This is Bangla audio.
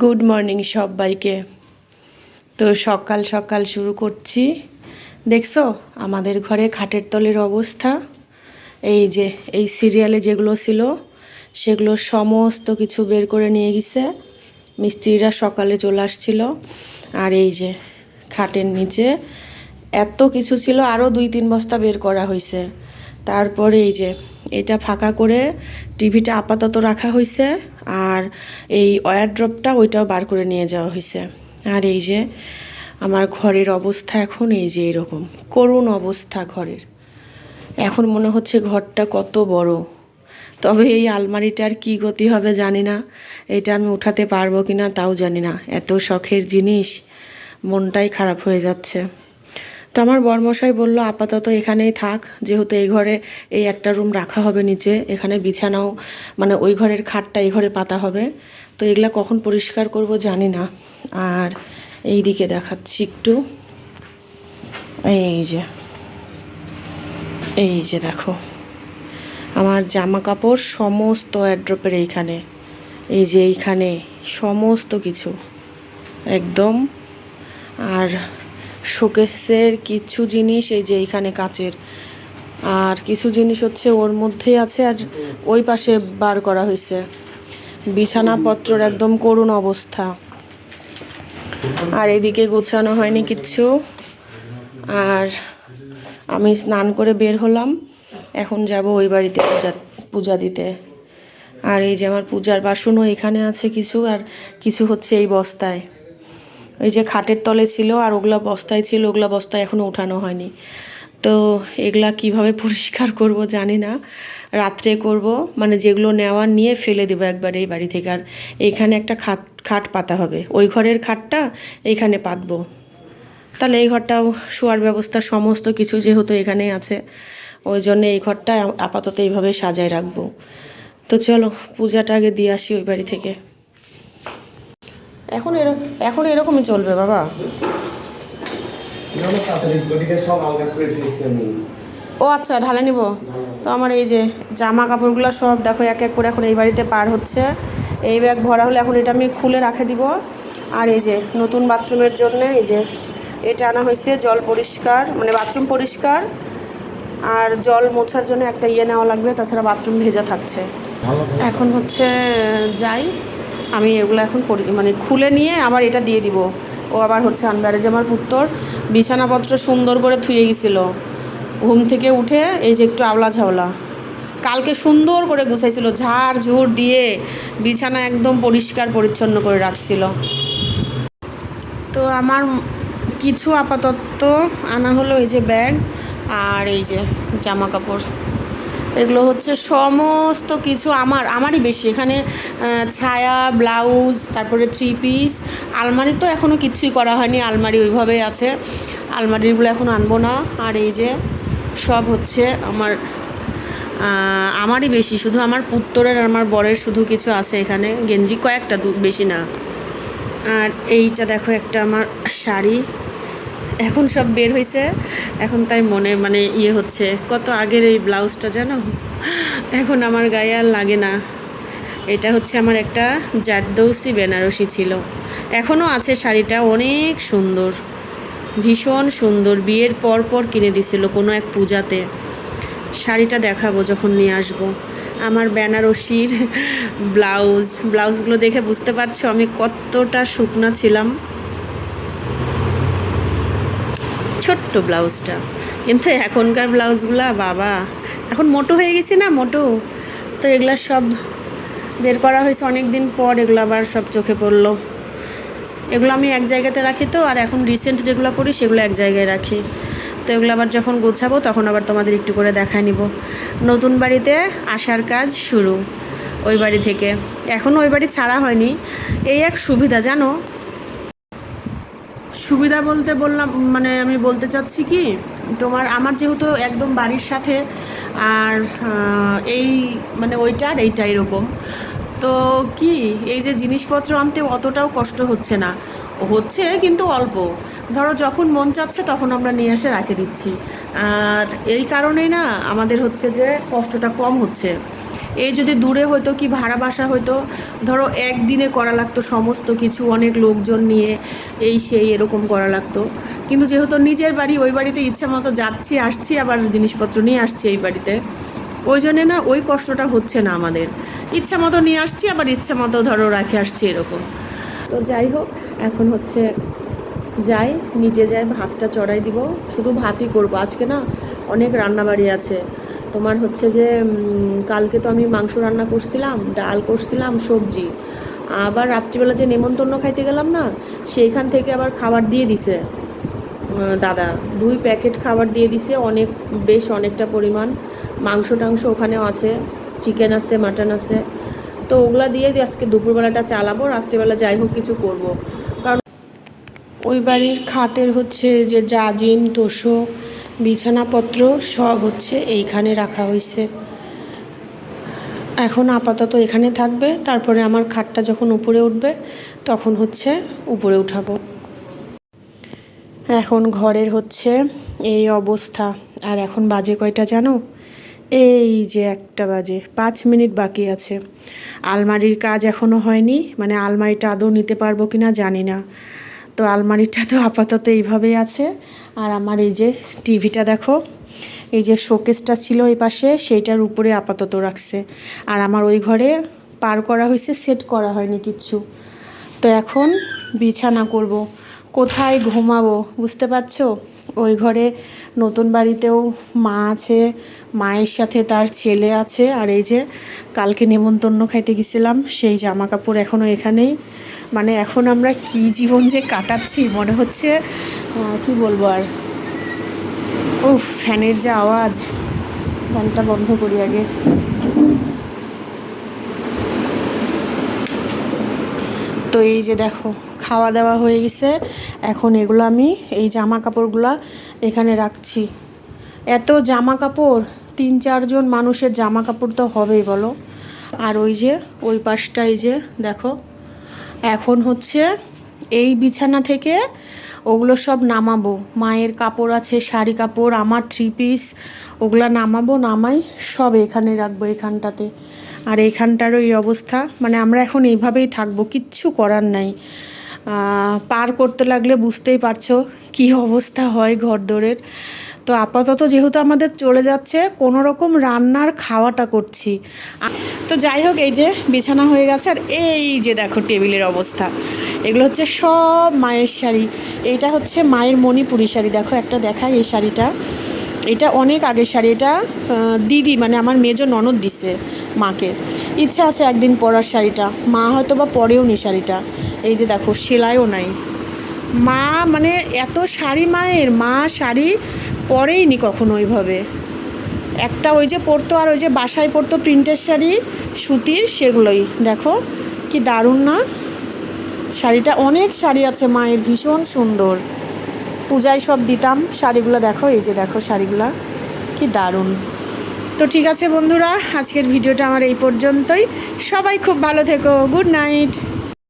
গুড মর্নিং সবাইকে। তো সকাল সকাল শুরু করছি। দেখছ? আমাদের ঘরে খাটের তলের অবস্থা। এই যে, এই সিরিয়ালে যেগুলো ছিল, সেগুলো সমস্ত কিছু বের করে নিয়ে গেছে। মিস্ত্রিরা সকালে চলে আসছিল। আর এই যে, খাটের নিচে এত কিছু ছিল আরও দুই তিন বস্তা বের করা হয়েছে। তারপরে এই যে, এটা ফাঁকা করে টিভিটা আপাতত রাখা হয়েছে। আর এই ওয়ার ড্রপটা ওইটাও বার করে নিয়ে যাওয়া হয়েছে আর এই যে আমার ঘরের অবস্থা এখন এই যে এরকম, করুণ অবস্থা ঘরের। এখন মনে হচ্ছে ঘরটা কত বড়। তবে এই আলমারিটার কি গতি হবে জানি না, এটা আমি উঠাতে পারব কি না তাও জানি না। এত শখের জিনিস, মনটাই খারাপ হয়ে যাচ্ছে। তো আমার বরমশাই বলল, আপাতত এখানেই থাক, যেহেতু এই ঘরে এই একটা রুম রাখা হবে নিচে, এখানে বিছানাও মানে ওই ঘরের খাটটা এই ঘরে পাতা হবে। তো এগুলা কখন পরিষ্কার করব জানি না। আর এই দিকে দেখাচ্ছি একটু। এই যে এই যে দেখো, আমার জামা কাপড় সমস্ত অ্যাড্রপের এইখানে। এই যে এইখানে, সমস্ত কিছু, একদম। আর শোকেসের কিছু জিনিস, এই যে এইখানে কাচের। আর কিছু জিনিস হচ্ছে ওর মধ্যেই আছে আর ওই পাশে বার করা হয়েছে। বিছানাপত্রর একদম করুণ অবস্থা। আর এদিকে গোছানো হয়নি কিচ্ছু। আর আমি স্নান করে বের হলাম। এখন যাব ওই বাড়িতে পূজা পূজা দিতে। আর এই যে আমার পূজার বাসনও এখানে আছে কিছু, আর কিছু হচ্ছে এই বস্তায়। ওই যে খাটের তলে ছিল আর ওগুলা বস্তায় ছিল, ওগুলা বস্তায় এখনও উঠানো হয়নি। তো এগুলা কীভাবে পরিষ্কার করব জানি না। রাত্রে করব মানে যেগুলো নেওয়ার নিয়ে ফেলে দেবো একবার এই বাড়ি থেকে। আর এইখানে একটা খাট খাট পাতা হবে। ওই ঘরের খাটটা এইখানে পাতবো। তাহলে এই ঘরটাও শোয়ার ব্যবস্থা, সমস্ত কিছু যেহেতু এখানেই আছে, ওই জন্য এই ঘরটা আপাতত এইভাবে সাজায় রাখব। তো চলো, পূজাটা আগে দিয়ে আসি ওই বাড়ি থেকে। এখন এরকম এখন এরকমই চলবে বাবা। ও আচ্ছা ঢালে নিব। তো আমার এই যে জামা কাপড়গুলো সব দেখো এক এক করে এখন এই বাড়িতে পার হচ্ছে। এই ব্যাগ ভরা হলে এখন এটা আমি খুলে রাখে দিব। আর এই যে নতুন বাথরুমের জন্য এই যে এটা আনা হয়েছে জল পরিষ্কার মানে বাথরুম পরিষ্কার। আর জল মোছার জন্য একটা ইয়ে নেওয়া লাগবে তাছাড়া বাথরুম ভেজা থাকছে। এখন হচ্ছে যাই। আমি এগুলো এখন পরি মানে খুলে নিয়ে আবার এটা দিয়ে দিব। ও আবার হচ্ছে আনবারে যে আমার পুত্তর। বিছানাপত্র সুন্দর করে থুয়ে গেছিল। ঘুম থেকে উঠে এই যে একটু আওলা ঝাওলা। কালকে সুন্দর করে গুছাইছিল, ঝাড় ঝুড় দিয়ে বিছানা একদম পরিষ্কার পরিচ্ছন্ন করে রাখছিল। তো আমার কিছু আপাতত আনা হলো এই যে ব্যাগ আর এই যে জামা কাপড়। এগুলো হচ্ছে সমস্ত কিছু আমার, আমারই বেশি। এখানে ছায়া, ব্লাউজ, তারপরে থ্রি পিস আলমারি তো এখনও কিছুই করা হয়নি, আলমারি ওইভাবেই আছে। আলমারিগুলো এখন আনব না। আর এই যে সব হচ্ছে আমার আমারই বেশি, শুধু আমার পুত্তরের আমার বরের শুধু কিছু আছে এখানে। গেঞ্জি কয়েকটা বেশি না। আর এইটা দেখো একটা আমার শাড়ি। এখন সব বের হয়েছে এখন তাই মনে মানে ইয়ে হচ্ছে, কত আগের এই ব্লাউজটা জানো? এখন আমার গায়ে আর লাগে না। এটা হচ্ছে আমার একটা জারদৌসি বেনারসি ছিল। এখনও আছে শাড়িটা, অনেক সুন্দর। ভীষণ সুন্দর। বিয়ের পর পর কিনে দিছিল কোনো এক পূজাতে। শাড়িটা দেখাবো যখন নিয়ে আসব। আমার বেনারসির ব্লাউজ, ব্লাউজগুলো দেখে বুঝতে পারছ আমি কতটা শুকনা ছিলাম। ছোট্ট ব্লাউজটা। কিন্তু এখনকার ব্লাউজগুলা বাবা, এখন মোটো হয়ে গেছি না মোটো? তো এগুলা সব বের করা হয়েছে অনেক দিন পর, এগুলো আবার সব চোখে পড়ল। এগুলো আমি এক জায়গাতে রাখি তো, আর এখন রিসেন্ট যেগুলো করি সেগুলো এক জায়গায় রাখি। তো এগুলো আবার যখন গোছাবো তখন আবার তোমাদের একটু করে দেখায় নিব। নতুন বাড়িতে আসার কাজ শুরু। ওই বাড়ি থেকে। এখনও ওই বাড়ি ছাড়া হয়নি। এই এক সুবিধা, জানো? সুবিধা বলতে বললাম মানে আমি বলতে চাচ্ছি কি, তোমার, আমার যেহেতু একদম বাড়ির সাথে, আর এই মানে ওইটা আর এইটা এরকম। তো কি, এই যে জিনিসপত্র আনতে অতটাও কষ্ট হচ্ছে না। হচ্ছে কিন্তু অল্প। ধরো যখন মন চাচ্ছে তখন আমরা নিয়ে এসে রাখে দিচ্ছি। আর এই কারণেই না আমাদের হচ্ছে যে কষ্টটা কম হচ্ছে। এই যদি দূরে হয়তো কি ভাড়া বাসা হয়তো ধরো একদিনে করা লাগতো সমস্ত কিছু, অনেক লোকজন নিয়ে এই সেই এরকম করা লাগতো। কিন্তু যেহেতু নিজের বাড়ি, ওই বাড়িতে ইচ্ছা মতো যাচ্ছি, আসছি, আবার জিনিসপত্র নিয়ে আসছি এই বাড়িতে। ওই জন্যে না ওই কষ্টটা হচ্ছে না আমাদের। ইচ্ছা মতো নিয়ে আসছি, আবার ইচ্ছা মতো ধরো রাখে আসছি এরকম। তো যাই হোক, এখন হচ্ছে যাই, নিজে যাই, ভাতটা চড়াই দিব। শুধু ভাতই করব। আজকে না অনেক রান্নাবাড়ি আছে। তোমার হচ্ছে যে কালকে তো আমি মাংস রান্না করছিলাম, ডাল করছিলাম, সবজি। আবার রাত্রিবেলা যে নেমন্তন্ন খাইতে গেলাম না, সেইখান থেকে আবার খাবার দিয়ে দিছে দাদা। দুই প্যাকেট খাবার দিয়ে দিছে, অনেক, বেশ অনেকটা পরিমাণ। মাংস টাংস ওখানেও আছে, চিকেন আছে, মাটন আছে। তো ওগুলা দিয়ে আজকে দুপুরবেলাটা চালাবো, রাত্রিবেলা যাই হোক কিছু করব। কারণ ওই বাড়ির খাটের হচ্ছে যে জাজিম, তোষক বিছানাপত্র সব হচ্ছে এইখানে রাখা হয়েছে এখন আপাতত এখানে থাকবে, তারপরে আমার খাটটা যখন উপরে উঠবে, তখন হচ্ছে উপরে উঠাবো। এখন ঘরের হচ্ছে এই অবস্থা। আর এখন বাজে কয়টা জানো? এই যে একটা বাজে, পাঁচ মিনিট বাকি আছে। আলমারির কাজ এখনও হয়নি মানে আলমারিটা আদৌ নিতে পারব কি না জানি না। তো আলমারিটা তো আপাতত এইভাবেই আছে। আর আমার এই যে টিভিটা দেখো, এই যে শোকেসটা ছিল এই পাশে, সেইটার উপরে আপাতত রাখছে। আর আমার ওই ঘরে পার করা হয়েছে, সেট করা হয়নি কিচ্ছু। তো এখন বিছানা করব। কোথায় ঘুমাবো, বুঝতে পারছ? ওই ঘরে নতুন বাড়িতেও মা আছে, মায়ের সাথে তার ছেলে আছে। আর এই যে কালকে নেমন্তন্ন খাইতে গেছিলাম, সেই জামা কাপড় এখনও এখানেই। মানে এখন আমরা কি জীবন যে কাটাচ্ছি মনে হচ্ছে কি বলব আর? ও ফ্যানের যে আওয়াজ, ফ্যানটা বন্ধ করি আগে। তো এই যে দেখো, খাওয়া দাওয়া হয়ে গেছে। এখন এগুলো আমি, এই জামা কাপড়গুলো এখানে রাখছি। এত জামা কাপড় তিন চারজন মানুষের জামা কাপড় তো হবেই বলো। আর ওই যে, ওই পাশটা এই যে, দেখো। এখন হচ্ছে এই বিছানা থেকে ওগুলো সব নামাবো। মায়ের কাপড় আছে, শাড়ি কাপড়, আমার থ্রি পিস ওগুলো নামাবো, নামাই সব এখানে রাখব এখানটাতে। আর এইখানটারও এই অবস্থা মানে আমরা এখন এইভাবেই থাকব, কিচ্ছু করার নাই। পার করতে লাগলে বুঝতেই পারছ কি অবস্থা হয় ঘরদোরের। তো আপাতত যেহেতু আমাদের চলে যাচ্ছে, কোনো রকম রান্নার খাওয়াটা করছি। তো যাই হোক, এই যে বিছানা হয়ে গেছে, আর এই যে দেখো টেবিলের অবস্থা। এগুলো হচ্ছে সব মায়ের শাড়ি। এইটা হচ্ছে মায়ের মণিপুরি শাড়ি। দেখো, একটা দেখাই এই শাড়িটা। এটা অনেক আগের শাড়ি। এটা দিদি মানে আমার মেজো ননদ দিছে মাকে। ইচ্ছা আছে একদিন পরার শাড়িটা। মা হয়তো বা পরেও নি শাড়িটা। এই যে দেখো, সেলাইও নাই। মা মানে এত শাড়ি মায়ের। মা শাড়ি পরেই নি কখনো ওইভাবে। একটা ওই যে পরতো আর ওই যে বাসায় পরতো প্রিন্টের শাড়ি, সুতির সেগুলোই। দেখো, কি দারুণ না? শাড়িটা অনেক শাড়ি আছে, মায়ের ভীষণ সুন্দর। পূজায় সব দিতাম শাড়িগুলো, দেখো, এই যে দেখো শাড়িগুলো, কি দারুণ। তো ঠিক আছে বন্ধুরা, আজকের ভিডিওটা আমার এই পর্যন্তই। সবাই খুব ভালো থেকো, গুড নাইট।